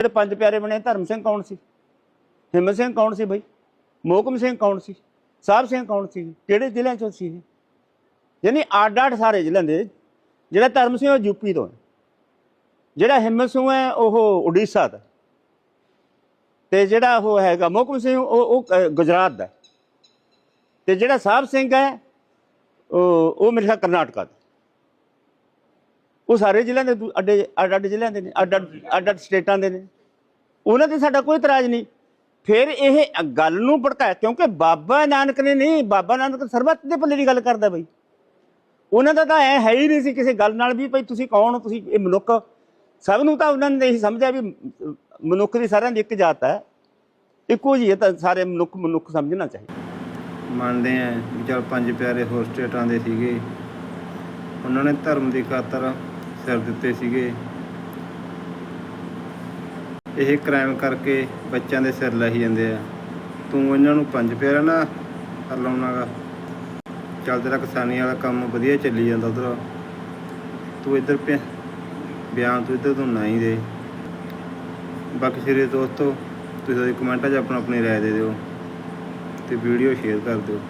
ਜਿਹੜੇ ਪੰਜ ਪਿਆਰੇ ਬਣੇ, ਧਰਮ ਸਿੰਘ ਕੌਣ ਸੀ? ਹਿੰਮਤ ਸਿੰਘ ਕੌਣ ਸੀ ਬਈ? ਮੋਹਕਮ ਸਿੰਘ ਕੌਣ ਸੀ? ਸਾਹਿਬ ਸਿੰਘ ਕੌਣ ਸੀ? ਕਿਹੜੇ ਜ਼ਿਲ੍ਹਿਆਂ ਚੋਂ ਸੀ ਯਾਨੀ ਅੱਡ ਅੱਡ ਸਾਰੇ ਜ਼ਿਲ੍ਹਿਆਂ ਦੇ, ਜਿਹੜਾ ਧਰਮ ਸਿੰਘ ਉਹ ਯੂਪੀ ਤੋਂ ਹੈ। ਜਿਹੜਾ ਹਿੰਮਤ ਸਿੰਘ ਹੈ, ਉਹ ਉੜੀਸਾ ਦਾ ਤੇ ਜਿਹੜਾ ਉਹ ਹੈਗਾ ਮੋਹਕਮ ਸਿੰਘ, ਉਹ ਉਹ ਗੁਜਰਾਤ ਦਾ ਤੇ ਜਿਹੜਾ ਸਾਹਿਬ ਸਿੰਘ ਹੈ, ਉਹ ਉਹ ਮੇਰੇ ਖਿਆਲ ਕਰਨਾਟਕਾ ਦਾ ਉਹ ਸਾਰੇ ਜ਼ਿਲ੍ਹਿਆਂ ਦੇ ਦੂ- ਅੱਡੇ ਅੱਡ ਅੱਡ ਜ਼ਿਲ੍ਹਿਆਂ ਦੇ ਨੇ, ਅੱਡ ਅੱਡ ਅੱਡ ਅੱਡ ਸਟੇਟਾਂ ਦੇ ਨੇ। ਉਹਨਾਂ ਤੇ ਸਾਡਾ ਕੋਈ ਇਤਰਾਜ਼ ਨਹੀਂ। ਫਿਰ ਇਹ ਗੱਲ ਨੂੰ ਭੜਕਾਇਆ, ਕਿਉਂਕਿ ਬਾਬਾ ਨਾਨਕ ਨੇ ਨਹੀਂ, ਬਾਬਾ ਨਾਨਕ ਸਰਬੱਤ ਦੇ ਭਲੇ ਦੀ ਗੱਲ ਕਰਦਾ ਬਈ। ਉਹਨਾਂ ਦਾ ਤਾਂ ਐ ਹੈ ਹੀ ਨਹੀਂ ਸੀ ਕਿਸੇ ਗੱਲ ਨਾਲ ਵੀ ਭਈ ਤੁਸੀਂ ਕੌਣ ਹੋ, ਤੁਸੀਂ ਇਹ ਮਨੁੱਖ ਸਭ ਨੂੰ ਤਾਂ ਉਹਨਾਂ ਨੇ ਇਹੀ ਸਮਝਿਆ ਵੀ ਮ- ਮਨੁੱਖ ਦੀ ਸਾਰਿਆਂ ਦੀ ਇੱਕ ਜਾਤ ਹੈ। ਇੱਕੋ ਜਿਹੀ ਹੈ ਤਾਂ ਸਾਰੇ ਮਨੁੱਖ ਮਨੁੱਖ ਸਮਝਣਾ ਚਾਹੀਦਾ। ਮੰਨਦੇ ਆ ਵੀ ਚਲ ਪੰਜ ਪਿਆਰੇ ਹੋਰ ਸਟੇਟਾਂ ਦੇ ਸੀਗੇ। ਉਹਨਾਂ ਨੇ ਧਰਮ ਦੀ ਖਾਤਰ ਸਿਰ ਦਿੱਤੇ ਸੀਗੇ। ਇਹ ਕ੍ਰਾਈਮ ਕਰਕੇ ਬੱਚਿਆਂ ਦੇ ਸਿਰ ਲਾਹੀ ਜਾਂਦੇ ਆ। ਤੂੰ ਇਹਨਾਂ ਨੂੰ ਪੰਜ ਪਿਆਰਾ ਨਾ ਲਾਉਣਾਗਾ। ਚੱਲ ਤੇਰਾ ਕਿਸਾਨੀ ਵਾਲਾ ਕੰਮ ਵਧੀਆ ਚੱਲੀ ਜਾਂਦਾ ਉਧਰ। ਤੂੰ ਇੱਧਰ ਪਿਆ। ਬਿਆਨ ਤੂੰ ਇੱਧਰ ਤੋਂ ਨਾ ਹੀ ਦੇ। ਬਾਕੀ ਸਿਰੇ ਦੋਸਤੋ, ਤੁਸੀਂ ਕਮੈਂਟਾਂ 'ਚ ਆਪਣਾ ਆਪਣੀ ਰਾਏ ਦੇ ਦਿਓ ਤੇ ਵੀਡੀਓ ਸ਼ੇਅਰ ਕਰ ਦਿਓ।